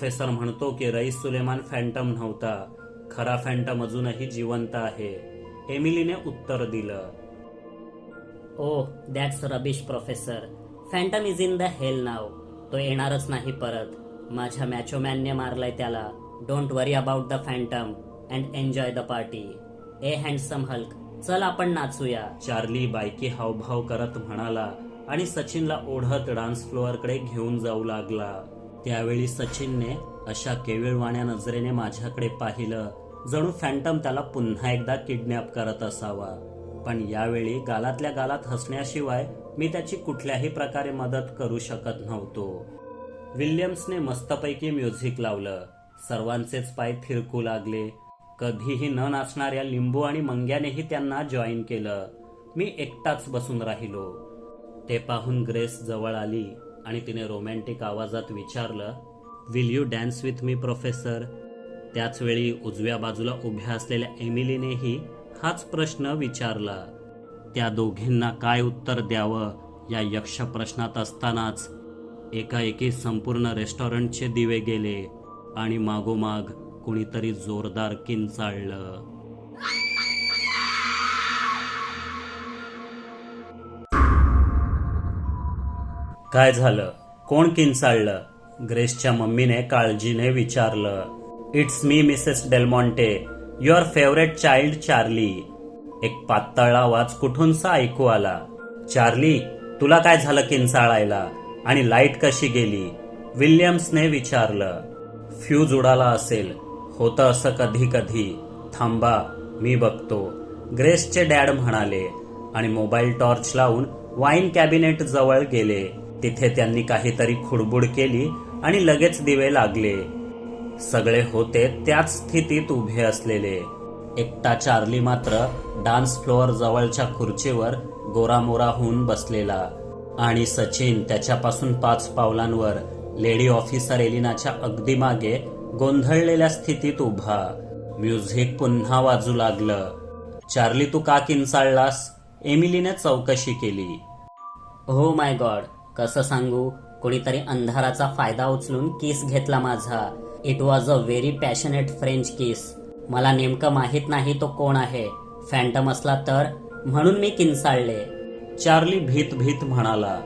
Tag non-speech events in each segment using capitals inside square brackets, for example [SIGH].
Professor म्हणतो की रईस Suleman Phantom नव्हता. खरा फॅन्टम अजूनही जिवंत आहे. एमिलीने उत्तर दिलं. ओ that's rubbish professor phantom is in the hell नाव तो येणारच नाही परत. माझ्या मॅचोमॅनने मारलाय त्याला. Don't worry about the phantom and enjoy the party a handsome hulk चल आपण नाचूया. चार्ली बायकी हावभाव करत म्हणाला आणि सचिनला ओढत डान्स फ्लोअरकडे घेऊन जाऊ लागला. त्यावेळी सचिनने अशा केविळवाण्या नजरेने माझ्याकडे पाहिलं. जणू फॅन्टम त्याला पुन्हा एकदा किडनॅप करत असावा. पण यावेळी गालातल्या गालात हसण्याशिवाय मी त्याची कुठल्याही प्रकारे मदत करू शकत नव्हतो. विल्यम्सने मस्तपैकी म्युझिक लावलं. सर्वांचेच पाय फिरकू लागले. कधीही न नाचणाऱ्या लिंबू आणि मंग्यानेही त्यांना जॉईन केलं. मी एकटाच बसून राहिलो. ते पाहून ग्रेस जवळ आली. आणि तिने रोमॅन्टिक आवाजात विचारलं will you dance with me professor त्याचवेळी उजव्या बाजूला उभ्या असलेल्या एमिलीनेही हाच प्रश्न विचारला. त्या दोघींना काय उत्तर द्यावं या यक्ष प्रश्नात असतानाच एकाएकी संपूर्ण रेस्टॉरंटचे दिवे गेले आणि मागोमाग कुणीतरी जोरदार किंचाळलं. काय झालं? कोण किंचाळलं? ग्रेसच्या मम्मीने काळजीने विचारलं. It's me Mrs Delmonte. Your favourite child Charlie. एक पातळ आवाज कुठूनसा ऐकू आला. चार्ली तुला काय झालं किंचाळायला? आणि लाइट कशी गेली? विल्यम्सने विचारलं. फ्यूज उडाला असेल. होतं असं कधी कधी थांबा मी बघतो. ग्रेसचे डॅड म्हणाले आणि मोबाईल टॉर्च लावून वाईन कॅबिनेट जवळ गेले. तिथे त्यांनी काहीतरी खुडबुड केली आणि लगेच दिवे लागले. सगळे होते त्याच स्थितीत उभे असलेले. एकटा चार्ली मात्र डान्स फ्लोअर जवळच्या खुर्चीवर गोरामोरा होऊन बसलेला आणि सचिन त्याच्यापासून पाच पावलांवर लेडी ऑफिसर एलिनाच्या अगदी मागे गोंधळलेल्या स्थितीत उभा. म्युझिक पुन्हा वाजू लागलं. चार्ली तू का किंचाळलास? एमिलीने चौकशी केली. हो माय गॉड. कसं सांगू? कोणीतरी अंधाराचा फायदा उचलून किस घेतला माझा. It was a very passionate French kiss मला नेमकं माहीत नाही तो कोण आहे. फॅन्टम असला तर? म्हणून मी किंचाळले चार्ली भीत भीत म्हणाला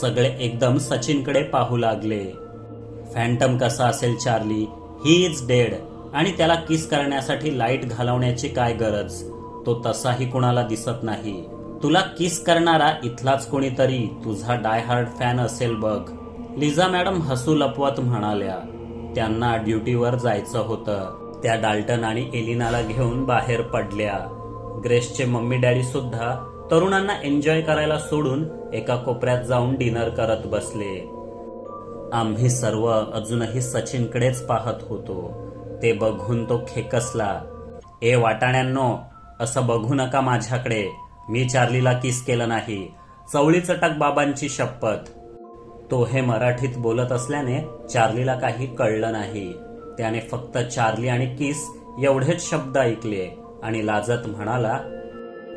सगळे एकदम सचिनकडे पाहू लागले. फॅन्टम कसा असेल चार्ली ही इज डेड आणि त्याला किस करण्यासाठी लाइट घालवण्याची काय गरज? तो तसाही कुणाला दिसत नाही. तुला किस करणारा इथलाच कोणीतरी तुझा डाय हार्ड फॅन असेल बघ. लिझा मॅडम हसू लपवत म्हणाल्या त्यांना ड्युटीवर जायचं होतं. त्या डाल्टन आणि एलिनाला घेऊन बाहेर पडल्या. ग्रेसचे मम्मी डॅडी सुद्धा तरुणांना एन्जॉय करायला सोडून एका कोपऱ्यात जाऊन डिनर करत बसले. आम्ही सर्व अजूनही सचिनकडेच पाहत होतो. ते बघून तो खेकसला ए वाटाण्यांनो असं बघू नका माझ्याकडे. मी चार्लीला किस केलं नाही? चवळी चटक बाबांची शपथ. तो हे मराठीत बोलत असल्याने चार्लीला काही कळलं नाही. त्याने फक्त चार्ली आणि किस एवढेच शब्द ऐकले आणि लाजत म्हणाला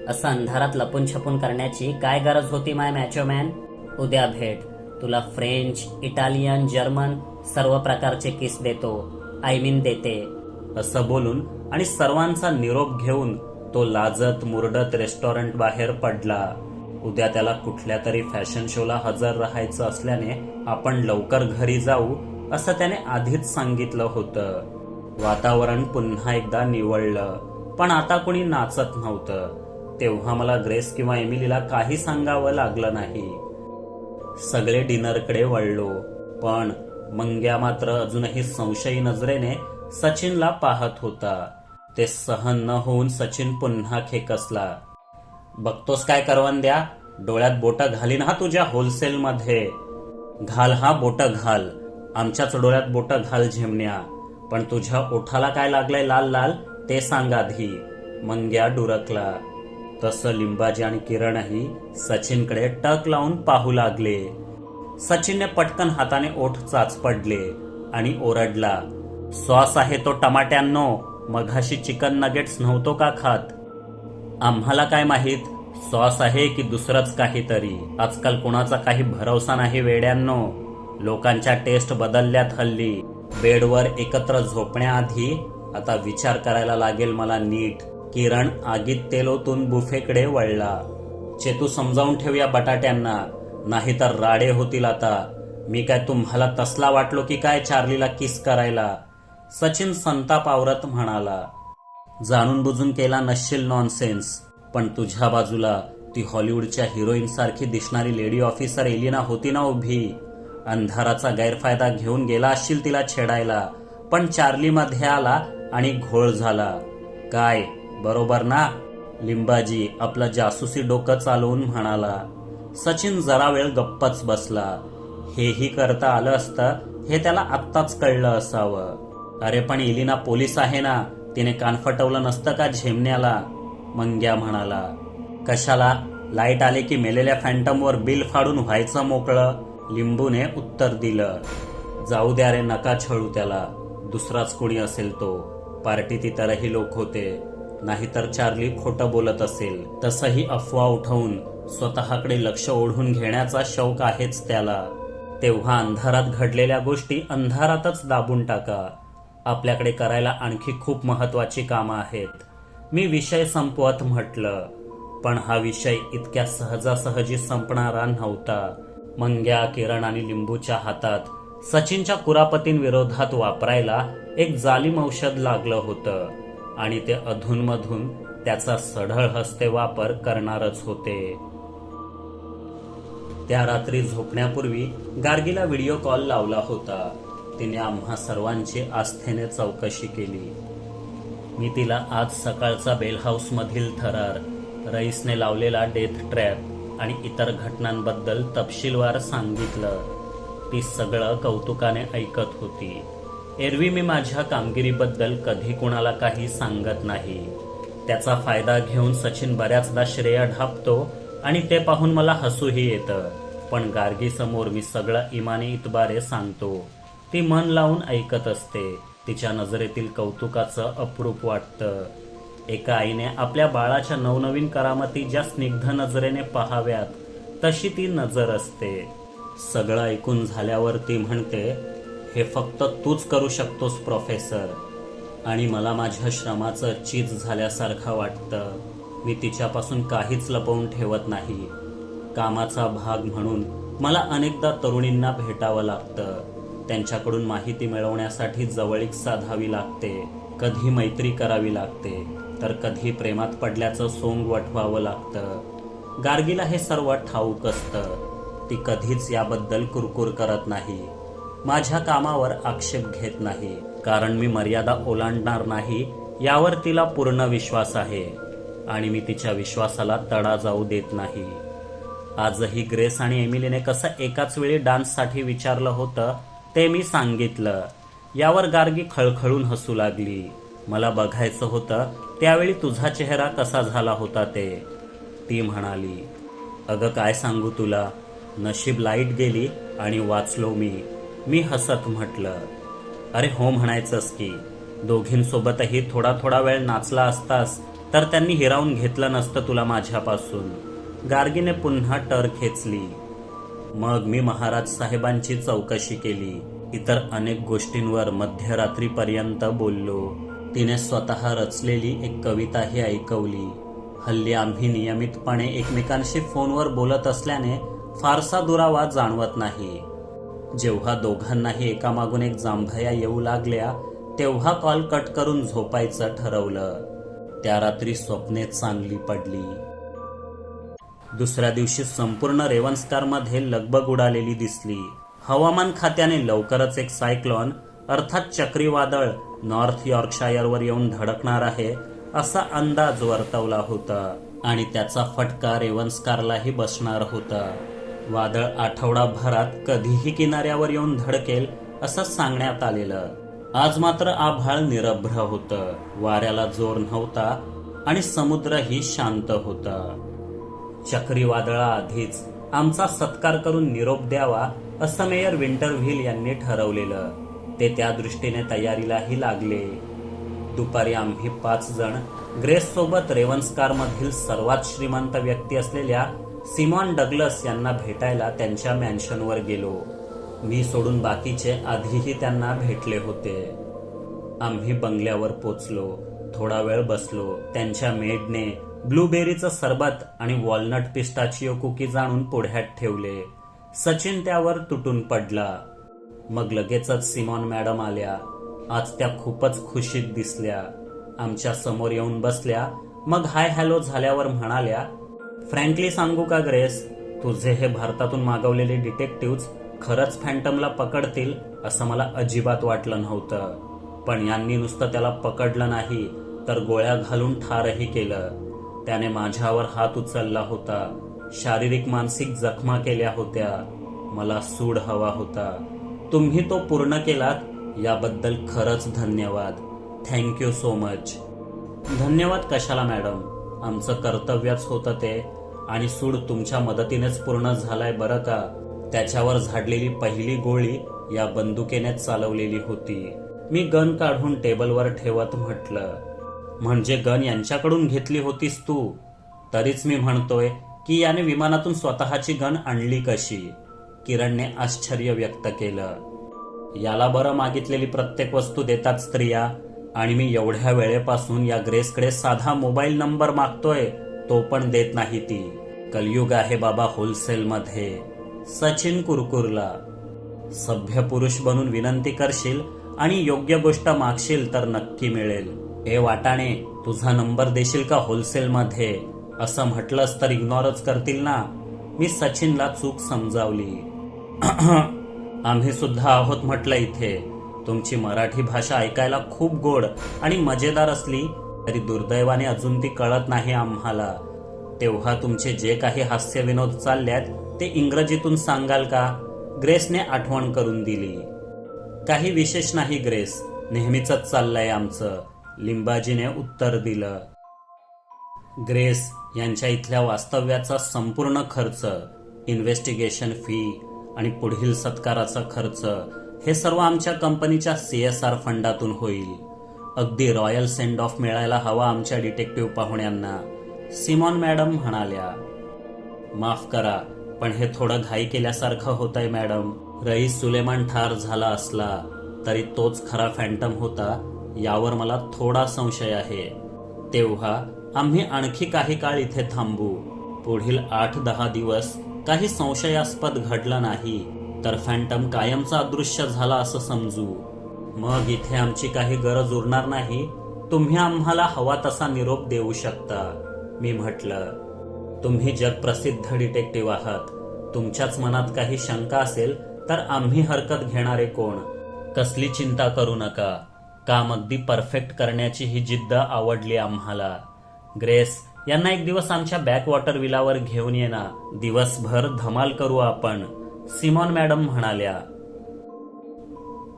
असं अंधारात लपून छपून करण्याची काय गरज होती माय मॅचोमॅन उद्या भेट. तुला फ्रेंच इटालियन जर्मन सर्व प्रकारचे किस देतो. आय मीन देते. असं बोलून आणि सर्वांचा निरोप घेऊन तो लाजत मुरडत रेस्टॉरंट बाहेर पडला. उद्या त्याला कुठल्या तरी फॅशन शोला हजर राहायचं असल्याने आपण लवकर घरी जाऊ असं त्याने आधीच सांगितलं होतं. वातावरण पुन्हा एकदा निवळलं. पण आता कुणी नाचत नव्हतं. तेव्हा मला ग्रेस किंवा एमिलीला काही सांगावं लागलं नाही. सगळे डिनरकडे वळलो. पण मंग्या मात्र अजूनही संशयी नजरेने सचिनला पाहत होता. ते सहन न होऊन सचिन पुन्हा खेकसला. बघतोस काय करवंद्या डोळ्यात बोट घालीन हा तुझ्या होलसेल मध्ये घाल हा बोट घाल. आमच्याच डोळ्यात बोट घाल झेमण्या. पण तुझ्या ओठाला काय लागलंय लाल लाल ते सांग आधी. मंग्या डुरकला. तसं लिंबाजी आणि किरणही सचिनकडे टक लावून पाहू लागले. सचिनने पटकन हाताने ओठ चाच पडले आणि ओरडला सॉस आहे तो टमाट्यांनो मघाशी चिकन नगेट्स नव्हतो का खात? आम्हाला काय माहीत? सॉस आहे की दुसरंच काहीतरी? आजकाल कोणाचा काही भरवसा नाही वेड्यांनो. लोकांच्या टेस्ट बदलल्यात हल्ली. बेडवर एकत्र झोपण्याआधी आता विचार करायला लागेल मला नीट. किरण आगीत तेलोतून बुफेकडे वळला. चेतू समजावून ठेवूया बटाट्यांना. नाहीतर राडे होतील आता. मी काय तुम्हाला तसला वाटलो की काय चार्लीला किस करायला? सचिन संताप आवरत म्हणाला जाणून बुजून केला नसशील नॉनसेन्स पण तुझ्या बाजूला ती हॉलिवूडच्या हिरोईन सारखी दिसणारी लेडी ऑफिसर एलिना होती ना उभी? अंधाराचा गैरफायदा घेऊन गेला असशील तिला छेडायला पण चार्ली मध्ये आला आणि घोळ झाला. काय बरोबर ना? लिंबाजी आपलं जासूसी डोकं चालवून म्हणाला. सचिन जरा वेळ गप्पच बसला. हेही करता आलं असतं हे त्याला आत्ताच कळलं असावं. अरे पण इलिना पोलीस आहे ना तिने कान फटवलं नसतं का झेमण्याला? मंग्या म्हणाला कशाला? लाइट आले की मेलेल्या फॅन्टमवर बिल फाडून व्हायचं मोकळं? लिंबूने उत्तर दिलं जाऊ द्या रे नका छळू त्याला. दुसराच कोणी असेल तो. पार्टीत इतरही लोक होते. नाहीतर चार्ली खोटं बोलत असेल. तसंही अफवा उठवून स्वतःकडे लक्ष ओढून घेण्याचा शौक आहेच त्याला. तेव्हा अंधारात घडलेल्या गोष्टी अंधारातच दाबून टाका. आपल्याकडे करायला आणखी खूप महत्वाची कामं आहेत. मी विषय संपवत म्हटलं पण हा विषय इतक्या सहजासहजी संपणारा नव्हता. मंग्या किरण आणि लिंबूच्या हातात सचिनच्या कुरापतींविरोधात वापरायला एक जालिम औषध लागलं होतं आणि ते अधूनमधून त्याचा सढळ हस्ते वापर करणारच होते. त्या रात्री झोपण्यापूर्वी गार्गीला व्हिडिओ कॉल लावला होता. तिने आम्हा सर्वांची आस्थेने चौकशी केली. मी तिला आज सकाळचा बेलहाऊसमधील थरार रईसने लावलेला डेथ ट्रॅप आणि इतर घटनांबद्दल तपशीलवार सांगितलं. ती सगळं कौतुकाने ऐकत होती. एरवी मी माझ्या कामगिरीबद्दल कधी कुणाला काही सांगत नाही. त्याचा फायदा घेऊन सचिन बऱ्याचदा श्रेय ढापतो आणि ते पाहून मला हसूही येतं. पण गार्गीसमोर मी सगळं इमानी इतबारे सांगतो. ती मन लावून ऐकत असते. तिच्या नजरेतील कौतुकाचं अप्रूप वाटतं. एका आईने आपल्या बाळाच्या नवनवीन करामती ज्या स्निग्ध नजरेने पाहाव्यात तशी ती नजर असते. सगळं ऐकून झाल्यावर ती म्हणते हे फक्त तूच करू शकतोस प्रोफेसर. आणि मला माझ्या श्रमाचं चीज झाल्यासारखं वाटतं. मी तिच्यापासून काहीच लपवून ठेवत नाही. कामाचा भाग म्हणून मला अनेकदा तरुणींना भेटावं लागतं. त्यांच्याकडून माहिती मिळवण्यासाठी जवळीक साधावी लागते. कधी मैत्री करावी लागते तर कधी प्रेमात पडल्याचं सोंग वठवावं लागतं. गार्गीला हे सर्व ठाऊक असतं. ती कधीच याबद्दल कुरकुर करत नाही. माझ्या कामावर आक्षेप घेत नाही कारण मी मर्यादा ओलांडणार नाही यावर तिला पूर्ण विश्वास आहे. आणि मी तिच्या विश्वासाला तडा जाऊ देत नाही. आजही ग्रेस आणि एमिलीने कसं एकाच वेळी डान्ससाठी विचारलं होतं ते मी सांगितलं. यावर गार्गी खळखळून हसू लागली. मला बघायचं होतं त्यावेळी तुझा चेहरा कसा झाला होता ते. ती म्हणाली अगं काय सांगू तुला? नशीब लाइट गेली आणि वाचलो मी. मी हसत म्हटलं अरे हो म्हणायचंस की. दोघींसोबतही थोडा थोडा वेळ नाचला असतास तर त्यांनी हिरावून घेतलं नसतं तुला माझ्यापासून. गार्गीने पुन्हा टर खेचली. मग मी महाराज साहेबांची चौकशी केली. इतर अनेक गोष्टींवर मध्यरात्रीपर्यंत बोललो. तिने स्वतः रचलेली एक कविताही ऐकवली. हल्ली आम्ही नियमितपणे एकमेकांशी फोनवर बोलत असल्याने फारसा दुरावा जाणवत नाही. जेव्हा दोघांनाही एकामागून एक जांभया येऊ लागल्या तेव्हा कॉल कट करून झोपायचं ठरवलं. त्या रात्री स्वप्ने चांगली पडली. दुसऱ्या दिवशी संपूर्ण रेवन्स्कारमध्ये लगबग उडालेली दिसली. हवामान खात्याने लवकरच एक सायक्लॉन अर्थात चक्रीवादळ नॉर्थ यॉर्कशायरवर येऊन धडकणार आहे असा अंदाज वर्तवला होता. आणि त्याचा फटका रेवन्स्कारलाही बसणार होता. वादळ आठवडाभरात कधीही किनाऱ्यावर येऊन धडकेल असं सांगण्यात आलेलं. आज मात्र आभाळ निरभ्र होतं. वाऱ्याला जोर नव्हता आणि समुद्रही शांत होता. चक्रीवादळाआधीच आमचा सत्कार करून निरोप द्यावा असं मेयर विंटरव्हिल यांनी ठरवलेलं. ते त्या दृष्टीने तयारीलाही लागले. दुपारी आम्ही पाच जण ग्रेस सोबत रेवन्सकार मधील सर्वात श्रीमंत व्यक्ती असलेल्या सिमॉन डगलस यांना भेटायला त्यांच्या मॅन्शनवर गेलो. मी सोडून बाकीचे आधीही त्यांना भेटले होते. आम्ही बंगल्यावर पोचलो. थोडा वेळ बसलो. त्यांच्या मेडने ब्लूबेरीचं सरबत आणि वॉलनट पिस्टाचिओ कुकीज आणून पुढ्यात ठेवले. सचिन त्यावर तुटून पडला. मग लगेचच सिमॉन मॅडम आल्या. आज त्या खूपच खुशीत दिसल्या. आमच्यासमोर येऊन बसल्या. मग हाय हॅलो झाल्यावर म्हणाल्या फ्रँकली सांगू का ग्रेस? तुझे हे भारतातून मागवलेले डिटेक्टिव्ह खरंच फॅन्टमला पकडतील असं मला अजिबात वाटलं नव्हतं. पण यांनी नुसतं त्याला पकडलं नाही तर गोळ्या घालून ठारही केलं. त्याने माझ्यावर हात उचलला होता. शारीरिक मानसिक जखमा केल्या होत्या. मला सूड हवा होता. तुम्ही तो पूर्ण केलात? याबद्दल खरंच धन्यवाद. थँक्यू सो मच धन्यवाद कशाला मॅडम? आमचं कर्तव्यच होतं ते. आणि सूड तुमच्या मदतीनेच पूर्ण झालाय बरं का? त्याच्यावर झाडलेली पहिली गोळी या बंदुकेनेच चालवलेली होती. मी गन काढून टेबलवर ठेवत म्हटलं म्हणजे गन यांच्याकडून घेतली होतीस तू. तरीच मी म्हणतोय की याने विमानातून स्वतःची गन आणली कशी? किरणने आश्चर्य व्यक्त केलं. याला बरं मागितलेली प्रत्येक वस्तू देतात स्त्रिया आणि मी एवढ्या वेळेपासून या ग्रेसकडे साधा मोबाईल नंबर मागतोय तो पण देत नाही ती. कलयुग आहे बाबा होलसेल मध्ये सचिन कुरकुरला. सभ्य पुरुष बनून विनंती करशील आणि योग्य गोष्ट मागशील तर नक्की मिळेल. ए वाटाणे तुझा नंबर देशील का होलसेलमध्ये? असं म्हटलंस तर इग्नोरच करतील ना? मी सचिनला चूक समजावली. [CLEARS THROAT] आम्ही सुद्धा आहोत म्हटलं इथे. तुमची मराठी भाषा ऐकायला खूप गोड आणि मजेदार असली तरी दुर्दैवाने अजून ती कळत नाही आम्हाला. तेव्हा तुमचे जे काही हास्य विनोद चालल्यात ते इंग्रजीतून सांगाल का? ग्रेसने आठवण करून दिली. काही विशेष नाही ग्रेस. नेहमीच चाललंय आमचं. लिंबाजीने उत्तर दिलं. ग्रेस यांच्या इथल्या वास्तव्याचा संपूर्ण खर्च इन्व्हेस्टिगेशन फी आणि पुढील सत्काराचा खर्च हे सर्व आमच्या कंपनीच्या सी एस आर फंडातून होईल. अगदी रॉयल सेंड ऑफ मिळायला हवा आमच्या डिटेक्टिव्ह पाहुण्यांना सिमॉन मॅडम म्हणाल्या. माफ करा पण हे थोडं घाई केल्यासारखं होतंय मॅडम. रईस सुलेमान ठार झाला असला तरी तोच खरा फॅन्टम होता. यावर मला थोडा संशय आहे. तेव्हा आम्ही आणखी काही काळ इथे थांबू. पुढील आठ दहा दिवस काही संशयास्पद घडलं नाही तर फॅन्टम कायमचा अदृश्य झाला असं समजू. मग इथे आमची काही गरज उरणार नाही तुम्ही आम्हाला हवा तसा निरोप देऊ शकता. मी म्हटलं तुम्ही जगप्रसिद्ध डिटेक्टिव्ह आहात. तुमच्याच मनात काही शंका असेल तर आम्ही हरकत घेणारे कोण? कसली चिंता करू नका. काम अगदी परफेक्ट करण्याची ही जिद्द आवडली आम्हाला. ग्रेस यांना एक दिवस आमच्या बॅकवॉटर विलावर घेऊन ये ना. दिवसभर धमाल करू आपण सिमॉन मॅडम म्हणाल्या.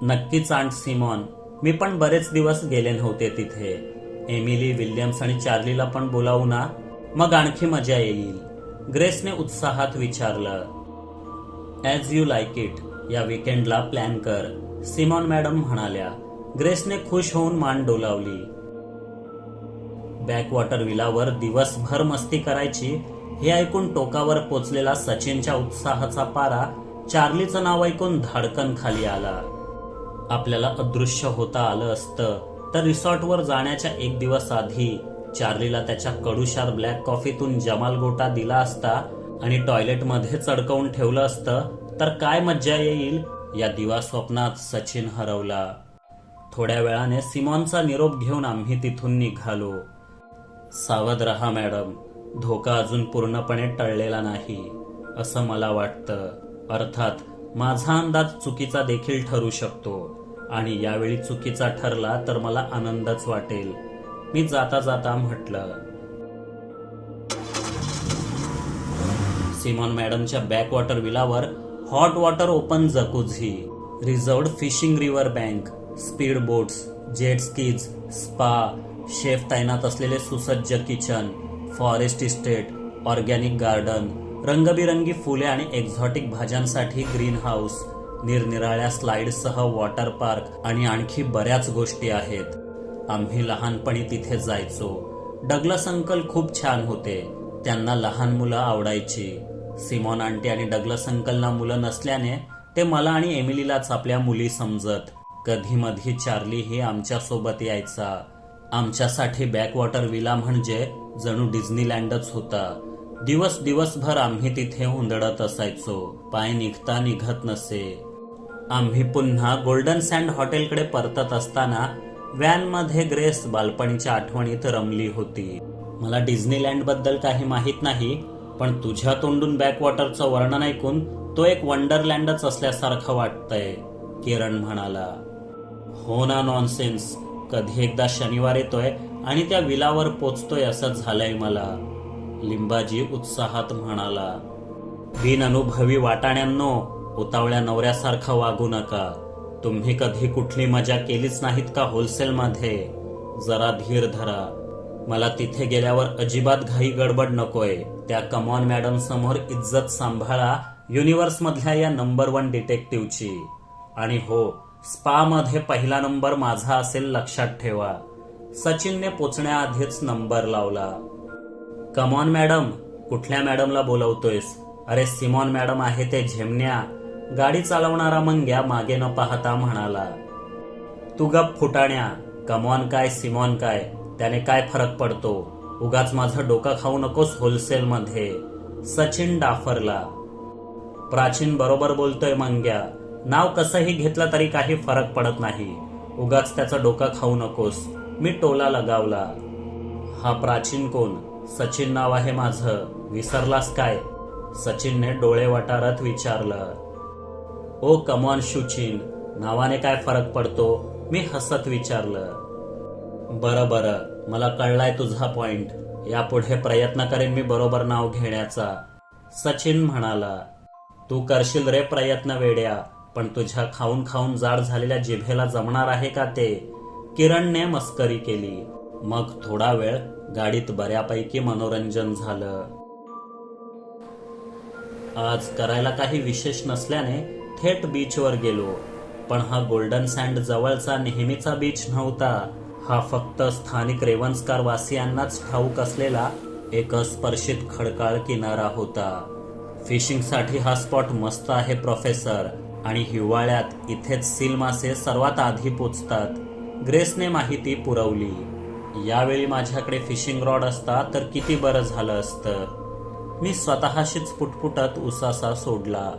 नक्कीच आंट सिमॉन. मी पण बरेच दिवस गेले नव्हते तिथे. एमिली विल्यम्स आणि चार्लीला पण बोलावू ना. मग आणखी मजा येईल. ग्रेसने उत्साहात विचारलं. ॲज यू लाईक इट या विकेंडला प्लॅन कर सिमॉन मॅडम म्हणाल्या. ग्रेसने खुश होऊन मान डोलावली. बॅकवॉटर विलावर दिवसभर मस्ती करायची हे ऐकून टोकावर पोचलेला सचिनच्या उत्साहाचा पारा चार्लीचं नाव ऐकून धाडकन खाली आला. आपल्याला अदृश्य होता आलं असतं तर रिसॉर्टवर जाण्याच्या एक दिवस आधी चार्लीला त्याच्या कडुशार ब्लॅक कॉफीतून जमाल गोटा दिला असता आणि टॉयलेटमध्ये चडकवून ठेवलं असतं तर काय मज्जा येईल या दिवा स्वप्नात सचिन हरवला. थोड्या वेळाने सिमॉनचा निरोप घेऊन आम्ही तिथून निघालो. सावध रहा मॅडम. धोका अजून पूर्णपणे टळलेला नाही असं मला वाटतं. अर्थात माझा अंदाज चुकीचा देखील ठरू शकतो. आणि यावेळी चुकीचा ठरला तर मला आनंदच वाटेल. मी जाता जाता म्हटलं. सिमॉन मॅडमच्या backwater विलावर hot water open jacuzzi reserved fishing river bank speed boats jet skis spa chef तैनात असलेले सुसज्ज kitchen forest estate organic garden रंगबिरंगी फुले आणि एक्झॉटिक भाज्यांसाठी ग्रीन हाऊस निरनिराळ्या स्लाइडसह वॉटर पार्क आणि आणखी बऱ्याच गोष्टी आहेत. आम्ही लहानपणी तिथे जायचो. डगलस अंकल खूप छान होते. त्यांना लहान मुलं आवडायची. सिमॉन आंटी आणि डगलस अंकलना मुलं नसल्याने ते मला आणि एमिलीलाच आपल्या मुली समजत. कधी मधी चार्ली ही आमच्यासोबत यायचा. आमच्यासाठी बॅकवॉटर विला म्हणजे जणू डिझनीलँडच होता. दिवस दिवसभर आम्ही तिथे हुंदडत असायचो. पाय निघता निघत नसे. आम्ही पुन्हा गोल्डन सँड हॉटेलकडे परतत असताना व्हॅनमध्ये ग्रेस बालपणीच्या आठवणीत रमली होती. मला डिझनीलँडबद्दल काही माहीत नाही पण तुझ्या तोंडून बॅकवॉटरचं वर्णन ऐकून तो एक वंडरलँडच असल्यासारखं वाटतंय किरण म्हणाला. हो ना नॉनसेन्स कधी एकदा शनिवार येतोय आणि त्या विलावर पोचतोय असं झालंय मला. लिंबाजी उत्साहात म्हणाला बिनअनुभवी वाटाण्यांनो उतावळ्या नवऱ्यासारखा वागू नका. तुम्ही कधी कुठली मजा केलीच नाहीत का होलसेलमध्ये? जरा धीर धरा. मला तिथे गेल्यावर अजिबात घाई गडबड नकोय. त्या कमॉन मॅडम समोर इज्जत सांभाळा युनिव्हर्स मधल्या या नंबर वन डिटेक्टिव्हची आणि हो स्पामध्ये पहिला नंबर माझा असेल लक्षात ठेवा. सचिनने पोचण्याआधीच नंबर लावला. कमॉन मॅडम कुठल्या मॅडमला बोलवतोयस? अरे सिमॉन मॅडम आहे ते झेमण्या. गाडी चालवणारा मंग्या मागे न पाहता म्हणाला. तू गप फुटाण्या. कमॉन काय सिमॉन काय? त्याने काय फरक पडतो? उगाच माझं डोकं खाऊ नकोस होलसेलमध्ये. सचिन डाफरला. प्राचीन बरोबर बोलतोय मंग्या. नाव कसंही घेतलं तरी काही फरक पडत नाही. उगाच त्याचं डोकं खाऊ नकोस. मी टोला लगावला. हा प्राचीन कोण? सचिन नाव आहे माझं. विसरलास काय? सचिनने डोळे वटारत विचारलं. Oh come on Shuchin. नावाने काय फरक पडतो? मी हसत विचारलं. बरं बरं. मला कळलाय तुझा पॉइंट यापुढे प्रयत्न करेन मी बरोबर नाव घेण्याचा. सचिन म्हणाला. तू करशील रे प्रयत्न वेड्या. पण तुझ्या खाऊन खाऊन जाड झालेल्या जिभेला जमणार आहे का ते? किरणने मस्करी केली. मग थोडा वेळ गाडीत बऱ्यापैकी मनोरंजन झालं. आज करायला काही विशेष नसल्याने थेट बीचवर गेलो. पण हा गोल्डन सँड जवळचा नेहमीचा बीच नव्हता. हा फक्त स्थानिक रेवन्सकार वासियांनाच ठाऊक असलेला एक अस्पर्शित खडकाळ किनारा होता. फिशिंगसाठी हा स्पॉट मस्त आहे प्रोफेसर. आणि हिवाळ्यात इथेच सील मासे सर्वात आधी पोचतात. ग्रेसने माहिती पुरवली. यावेळी माझ्याकडे फिशिंग रॉड असता तर किती बरं झालं असतं. मी स्वतःशीच पुटपुटत उसासा सोडला.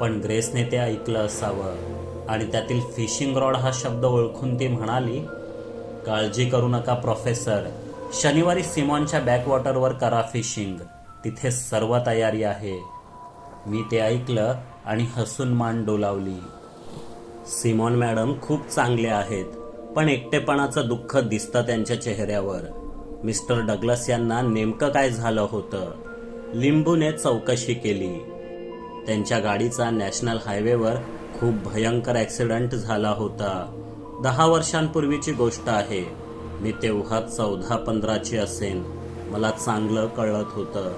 पण ग्रेसने ते ऐकलं असावं. आणि त्यातील फिशिंग रॉड हा शब्द ओळखून ती म्हणाली काळजी करू नका प्रोफेसर. शनिवारी सिमॉनच्या बॅकवॉटरवर करा फिशिंग. तिथे सर्व तयारी आहे. मी ते ऐकलं आणि हसून मान डोलावली. सिमॉन मॅडम खूप चांगले आहेत पण एकटेपणाचं दुःख दिसतं त्यांच्या चेहऱ्यावर. मिस्टर डगलस यांना नेमकं काय झालं होतं? लिंबूने चौकशी केली. त्यांच्या गाडीचा नॅशनल हायवेवर खूप भयंकर ॲक्सिडंट झाला होता. दहा वर्षांपूर्वीची गोष्ट आहे. मी तेव्हा चौदा पंधराची असेन. मला चांगलं कळत होतं.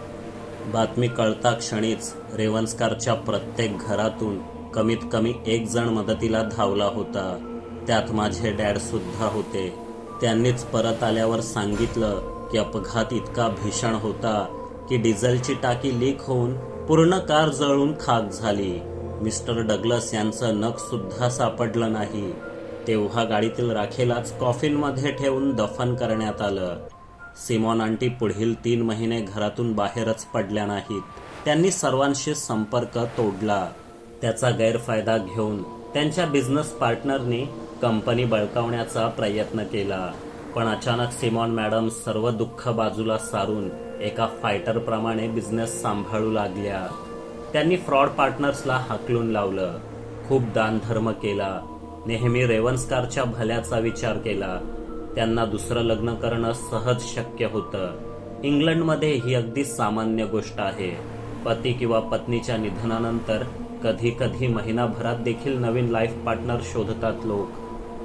बातमी कळता क्षणीच रेवन्सकारच्या प्रत्येक घरातून कमीत कमी एक जण मदतीला धावला होता. त्यात माझे डॅडसुद्धा होते. त्यांनीच परत आल्यावर सांगितलं की अपघात इतका भीषण होता की डिझेलची टाकी लीक होऊन पूर्ण कार जळून खाक झाली. मिस्टर डगलस यांचं नख सुद्धा सापडलं नाही. तेव्हा गाडीतील राखेलाच कॉफिनमध्ये ठेवून दफन करण्यात आलं. सिमॉन आंटी पुढील तीन महिने घरातून बाहेरच पडल्या नाहीत. त्यांनी सर्वांशी संपर्क तोडला. त्याचा गैरफायदा घेऊन त्यांच्या बिझनेस पार्टनरनी कंपनी बळकावण्याचा प्रयत्न केला. पण अचानक सिमॉन मॅडम सर्व दुःख बाजूला सारून एका फायटरप्रमाणे बिझनेस सांभाळू लागल्या. त्यांनी फ्रॉड पार्टनर्सला हाकलून लावलं. खूप दानधर्म केला. नेहमी रेवन्सकारच्या भल्याचा विचार केला. त्यांना दुसरं लग्न करणं सहज शक्य होतं. इंग्लंडमध्ये ही अगदी सामान्य गोष्ट आहे. पती किंवा पत्नीच्या निधनानंतर कधी कधी महिनाभरात देखील नवीन लाईफ पार्टनर शोधतात लोक.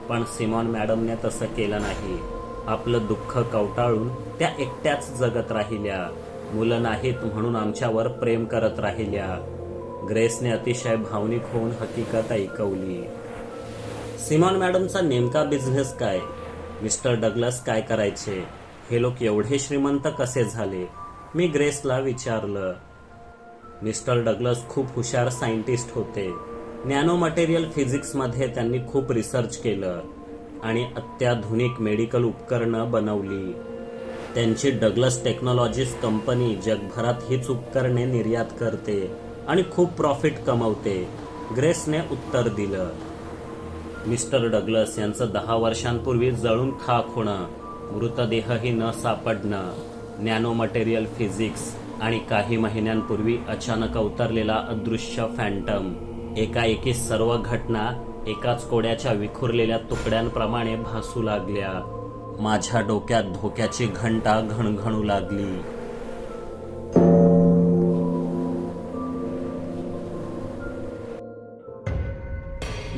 पण सिमॉन मॅडमने तसं केलं नाही. आपलं दुःख कवटाळून त्या एकट्याच जगत राहिल्या. मुलं नाहीत म्हणून आमच्यावर प्रेम करत राहिल्या. ग्रेसने अतिशय भावनिक होऊन हकीकत ऐकवली. सिमॉन मॅडमचा नेमका बिझनेस काय? मिस्टर डगलस काय करायचे? हे लोक एवढे श्रीमंत कसे झाले? मी ग्रेसला विचारलं. मिस्टर डगलस खूप हुशार सायंटिस्ट होते. नॅनो मटेरियल फिजिक्समध्ये त्यांनी खूप रिसर्च केलं आणि अत्याधुनिक मेडिकल उपकरणं बनवली. त्यांची डगलस टेक्नॉलॉजीज कंपनी जगभरात हीच उपकरणे निर्यात करते आणि खूप प्रॉफिट कमवते. ग्रेसने उत्तर दिलं. मिस्टर डगलस यांचं दहा वर्षांपूर्वी जळून खाक होणं मृतदेहही न सापडणं नॅनो मटेरियल फिजिक्स आणि काही महिन्यांपूर्वी अचानक अवतरलेला अदृश्य फॅन्टम. एकाएकी सर्व घटना एकाच कोड्याच्या विखुरलेल्या तुकड्यांप्रमाणे भासू लागल्या. माझ्या डोक्यात धोक्याची घंटा घणघणू लागली.